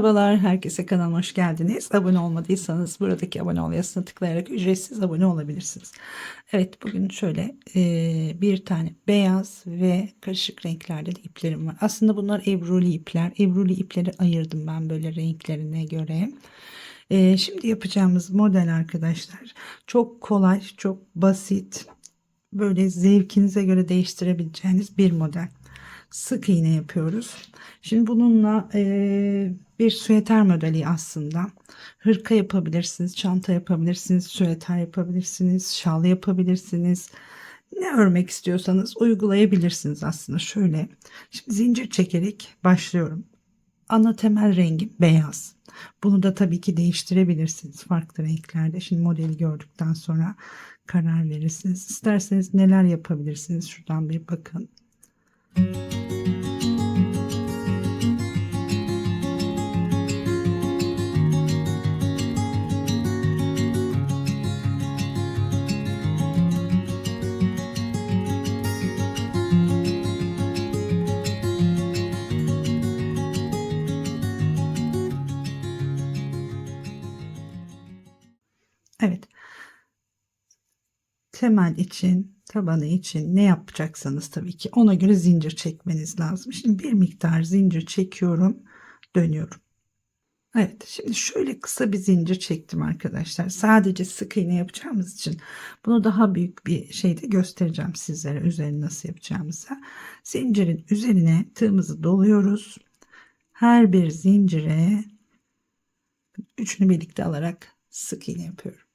Merhabalar, herkese kanalıma hoş geldiniz. Abone olmadıysanız buradaki abone ol yazısına tıklayarak ücretsiz abone olabilirsiniz. Evet, bugün şöyle e, bir tane beyaz ve karışık renklerde de iplerim var. Aslında bunlar ebruli ipler. Ebruli ipleri ayırdım ben böyle renklerine göre. E, şimdi yapacağımız model arkadaşlar çok kolay, çok basit, böyle zevkinize göre değiştirebileceğiniz bir model sık iğne yapıyoruz. Şimdi bununla e, bir süeter modeli aslında. Hırka yapabilirsiniz, çanta yapabilirsiniz, süeter yapabilirsiniz, şal yapabilirsiniz. Ne örmek istiyorsanız uygulayabilirsiniz aslında. Şöyle, şimdi zincir çekerek başlıyorum. Ana temel rengi beyaz. Bunu da tabii ki değiştirebilirsiniz farklı renklerde. Şimdi modeli gördükten sonra karar verirsiniz. İsterseniz neler yapabilirsiniz? Şuradan bir bakın. Evet. Temel için, tabanı için ne yapacaksanız tabii ki ona göre zincir çekmeniz lazım. Şimdi bir miktar zincir çekiyorum, dönüyorum. Evet, şimdi şöyle kısa bir zincir çektim arkadaşlar. Sadece sık iğne yapacağımız için bunu daha büyük bir şeyde göstereceğim sizlere üzerine nasıl yapacağımızı. Zincirin üzerine tığımızı doluyoruz. Her bir zincire üçünü birlikte alarak sık iğne yapıyorum.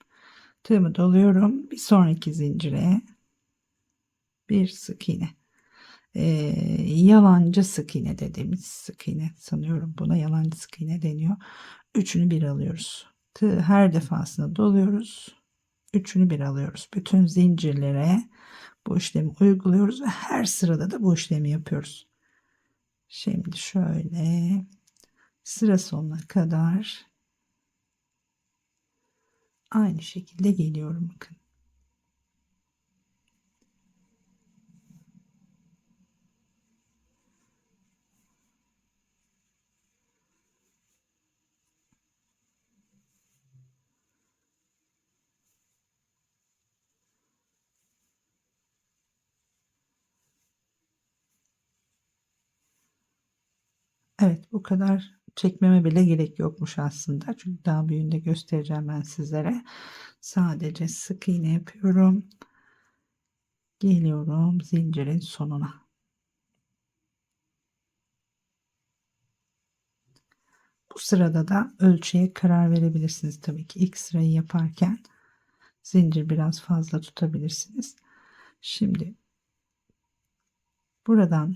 Tığımı doluyorum. Bir sonraki zincire bir sık iğne. Ee, yalancı sık iğne dediğimiz sık iğne sanıyorum buna yalancı sık iğne deniyor. Üçünü bir alıyoruz. Her defasında doluyoruz. Üçünü bir alıyoruz. Bütün zincirlere bu işlemi uyguluyoruz ve her sırada da bu işlemi yapıyoruz. Şimdi şöyle sıra sonuna kadar aynı şekilde geliyorum bakın. Evet bu kadar çekmeme bile gerek yokmuş aslında. Çünkü daha büyüğünde göstereceğim ben sizlere. Sadece sık iğne yapıyorum. Geliyorum zincirin sonuna. Bu sırada da ölçüye karar verebilirsiniz tabii ki. ilk sırayı yaparken zincir biraz fazla tutabilirsiniz. Şimdi buradan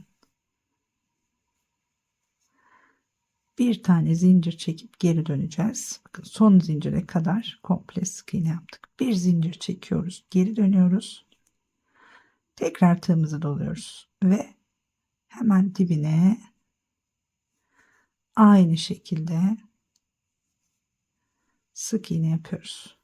bir tane zincir çekip geri döneceğiz. Bakın son zincire kadar komple sık iğne yaptık. Bir zincir çekiyoruz, geri dönüyoruz. Tekrar tığımızı doluyoruz ve hemen dibine aynı şekilde sık iğne yapıyoruz.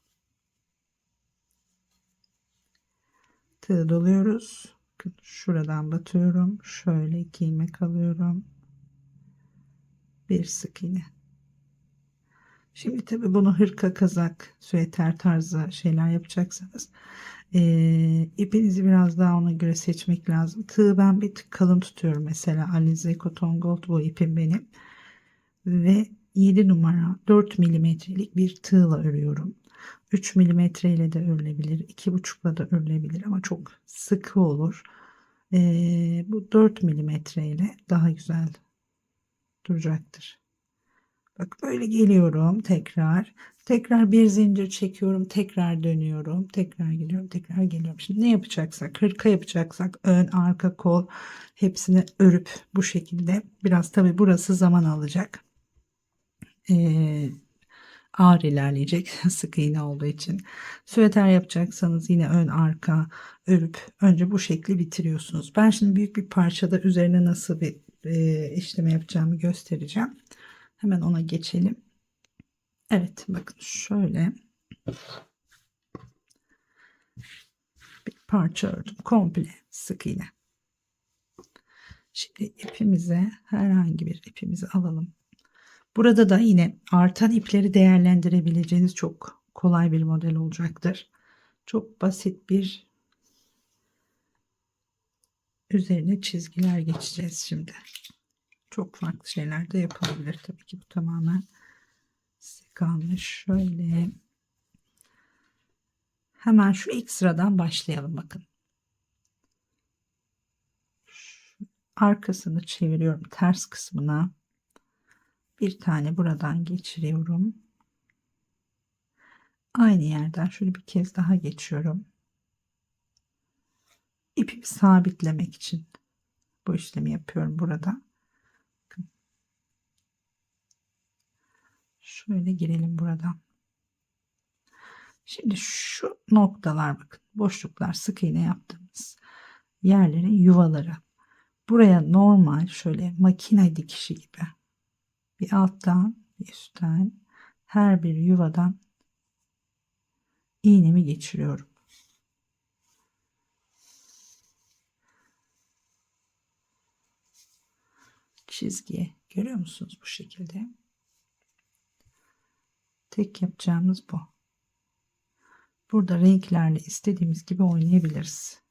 Tığ doluyoruz. Şuradan batıyorum. Şöyle iki ilmek alıyorum bir sık iğne. Şimdi tabi bunu hırka kazak, süeter tarzı şeyler yapacaksanız e, ipinizi biraz daha ona göre seçmek lazım. Tığı ben bir tık kalın tutuyorum mesela Alize Cotton Gold bu ipim benim ve 7 numara 4 milimetrelik bir tığla örüyorum. 3 milimetre ile de örülebilir, 2,5 ile de örülebilir ama çok sıkı olur. E, bu 4 milimetre ile daha güzel duracaktır. Bak böyle geliyorum tekrar. Tekrar bir zincir çekiyorum. Tekrar dönüyorum. Tekrar geliyorum. Tekrar geliyorum. Şimdi ne yapacaksak hırka yapacaksak ön arka kol hepsini örüp bu şekilde biraz tabi burası zaman alacak. Ee, ağır ilerleyecek sık iğne olduğu için. Süveter yapacaksanız yine ön arka örüp önce bu şekli bitiriyorsunuz. Ben şimdi büyük bir parçada üzerine nasıl bir e, işleme yapacağımı göstereceğim. Hemen ona geçelim. Evet bakın şöyle bir parça ördüm. Komple sık iğne. Şimdi ipimize herhangi bir ipimizi alalım. Burada da yine artan ipleri değerlendirebileceğiniz çok kolay bir model olacaktır. Çok basit bir üzerine çizgiler geçeceğiz şimdi. Çok farklı şeyler de yapılabilir tabii ki bu tamamen size kalmış. Şöyle hemen şu ilk sıradan başlayalım bakın. Arkasını çeviriyorum ters kısmına. Bir tane buradan geçiriyorum. Aynı yerden şöyle bir kez daha geçiyorum. İpimi sabitlemek için bu işlemi yapıyorum burada. Şöyle girelim buradan. Şimdi şu noktalar bakın boşluklar sık iğne yaptığımız yerlerin yuvaları. Buraya normal şöyle makine dikişi gibi bir alttan bir üstten her bir yuvadan iğnemi geçiriyorum. Çizgiye görüyor musunuz bu şekilde? Tek yapacağımız bu. Burada renklerle istediğimiz gibi oynayabiliriz.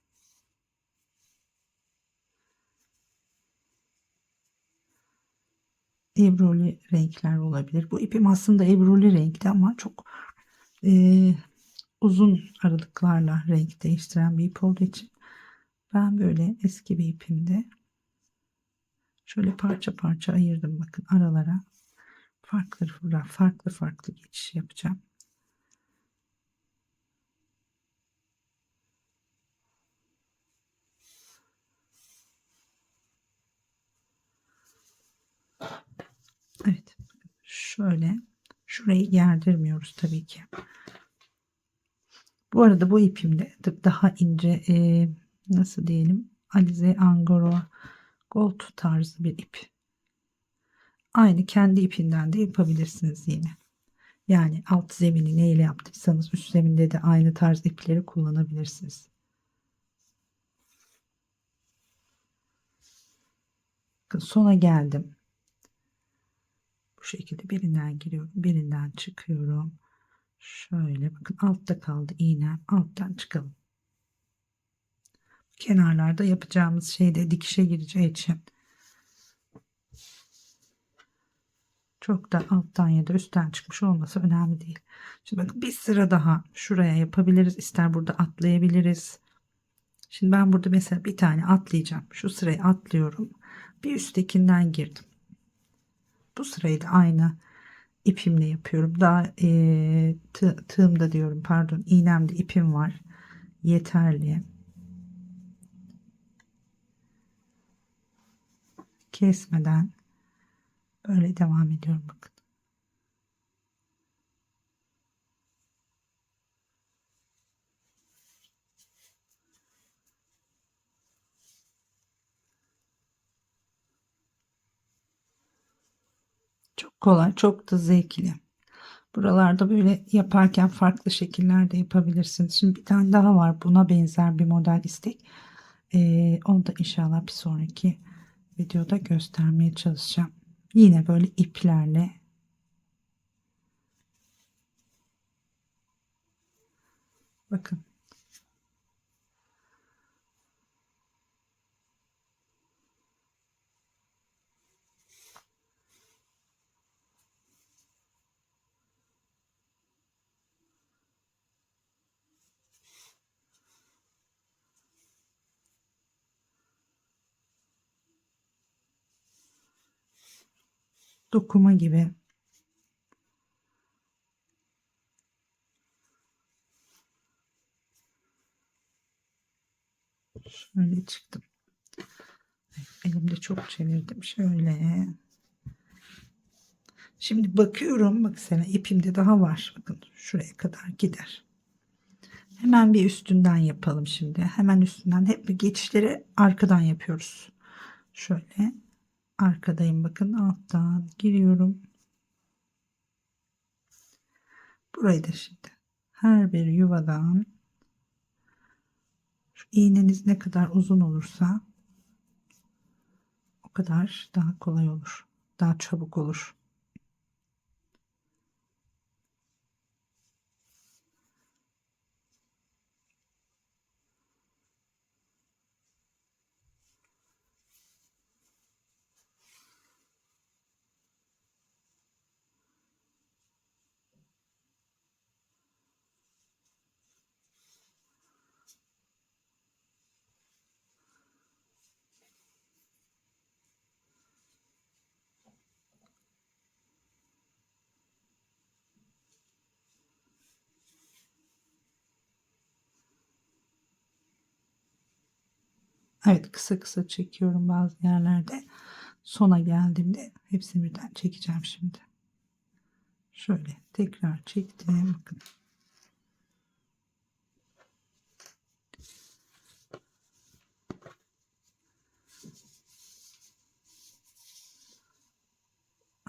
Ebruli renkler olabilir. Bu ipim aslında ebruli renkte ama çok e, uzun aralıklarla renk değiştiren bir ip olduğu için ben böyle eski bir ipimde şöyle parça parça ayırdım bakın aralara farklı farklı farklı geçiş yapacağım. Evet. Şöyle şurayı gerdirmiyoruz tabii ki. Bu arada bu ipimde daha ince e, nasıl diyelim Alize Angora Gold tarzı bir ip. Aynı kendi ipinden de yapabilirsiniz yine. Yani alt zemini neyle yaptıysanız üst zeminde de aynı tarz ipleri kullanabilirsiniz. Sona geldim. Bu şekilde birinden giriyorum, birinden çıkıyorum. Şöyle bakın altta kaldı iğnem. Alttan çıkalım. Kenarlarda yapacağımız şeyde dikişe gireceği için çok da alttan ya da üstten çıkmış olması önemli değil. Şimdi bakın bir sıra daha şuraya yapabiliriz. İster burada atlayabiliriz. Şimdi ben burada mesela bir tane atlayacağım. Şu sırayı atlıyorum. Bir üsttekinden girdim. Bu sırayı da aynı ipimle yapıyorum. Daha e, tığ, tığımda diyorum pardon iğnemde ipim var. Yeterli. Kesmeden böyle devam ediyorum bakın. Çok kolay, çok da zevkli. Buralarda böyle yaparken farklı şekillerde yapabilirsiniz. Şimdi bir tane daha var. Buna benzer bir model istek. Ee, onu da inşallah bir sonraki videoda göstermeye çalışacağım. Yine böyle iplerle bakın dokuma gibi. Şöyle çıktım. Elimde çok çevirdim. Şöyle. Şimdi bakıyorum. Bak sana ipimde daha var. Bakın şuraya kadar gider. Hemen bir üstünden yapalım şimdi. Hemen üstünden hep geçişleri arkadan yapıyoruz. Şöyle arkadayım bakın alttan giriyorum. Burayı da şimdi her bir yuvadan şu iğneniz ne kadar uzun olursa o kadar daha kolay olur. Daha çabuk olur. Evet kısa kısa çekiyorum bazı yerlerde. Sona geldiğimde hepsini birden çekeceğim şimdi. Şöyle tekrar çektim. Bakın.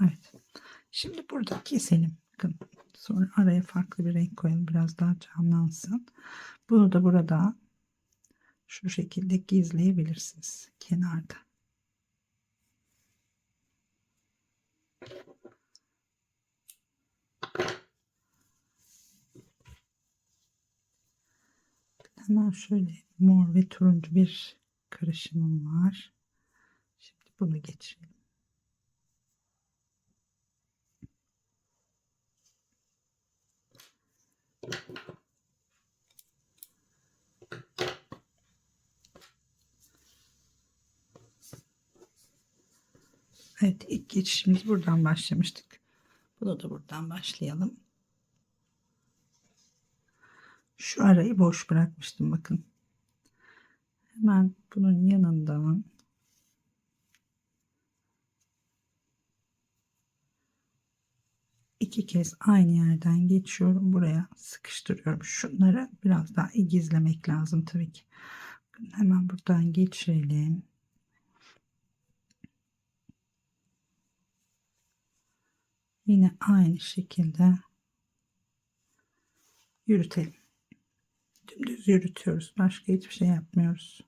Evet. Şimdi burada keselim. Bakın. Sonra araya farklı bir renk koyalım. Biraz daha canlansın. Bunu da burada şu şekilde gizleyebilirsiniz kenarda. Hemen şöyle mor ve turuncu bir karışımım var. Şimdi bunu geçirelim. Evet ilk geçişimiz buradan başlamıştık. Bunu da buradan başlayalım. Şu arayı boş bırakmıştım bakın. Hemen bunun yanından iki kez aynı yerden geçiyorum. Buraya sıkıştırıyorum. Şunları biraz daha gizlemek lazım tabii ki. Hemen buradan geçirelim. Yine aynı şekilde yürütelim. Dümdüz yürütüyoruz. Başka hiçbir şey yapmıyoruz.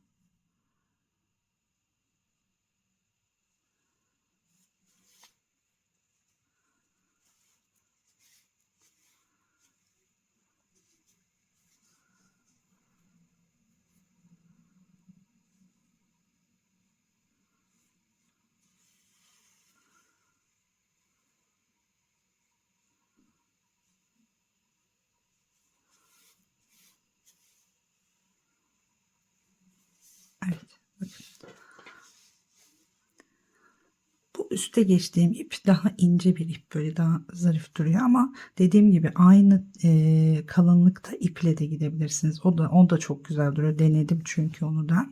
Evet. Bu üste geçtiğim ip daha ince bir ip böyle daha zarif duruyor ama dediğim gibi aynı e, kalınlıkta iple de gidebilirsiniz. O da o da çok güzel duruyor. Denedim çünkü onu da.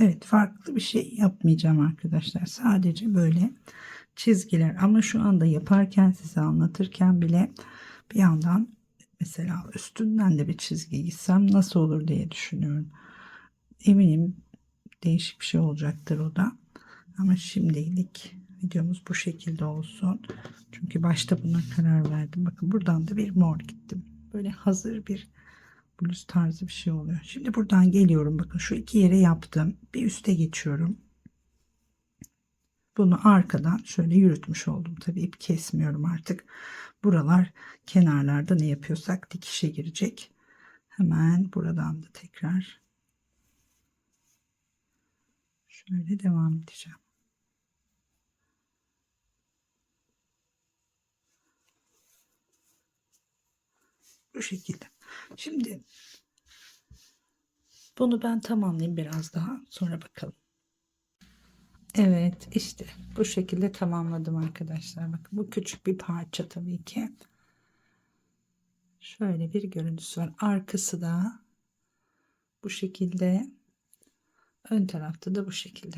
Evet farklı bir şey yapmayacağım arkadaşlar. Sadece böyle çizgiler ama şu anda yaparken size anlatırken bile bir yandan mesela üstünden de bir çizgi gitsem nasıl olur diye düşünüyorum. Eminim değişik bir şey olacaktır o da. Ama şimdilik videomuz bu şekilde olsun. Çünkü başta buna karar verdim. Bakın buradan da bir mor gittim. Böyle hazır bir bluz tarzı bir şey oluyor. Şimdi buradan geliyorum. Bakın şu iki yere yaptım. Bir üste geçiyorum. Bunu arkadan şöyle yürütmüş oldum. Tabii ip kesmiyorum artık. Buralar kenarlarda ne yapıyorsak dikişe girecek. Hemen buradan da tekrar şöyle devam edeceğim. Bu şekilde. Şimdi bunu ben tamamlayayım biraz daha sonra bakalım. Evet işte bu şekilde tamamladım arkadaşlar. Bakın bu küçük bir parça tabii ki. Şöyle bir görüntüsü var. Arkası da bu şekilde. Ön tarafta da bu şekilde.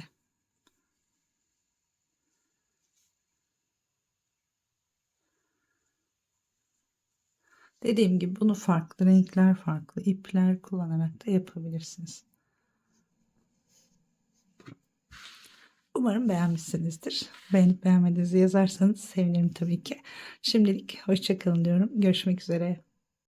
Dediğim gibi bunu farklı renkler, farklı ipler kullanarak da yapabilirsiniz. Umarım beğenmişsinizdir. Beğenip beğenmediğinizi yazarsanız sevinirim tabii ki. Şimdilik hoşçakalın diyorum. Görüşmek üzere.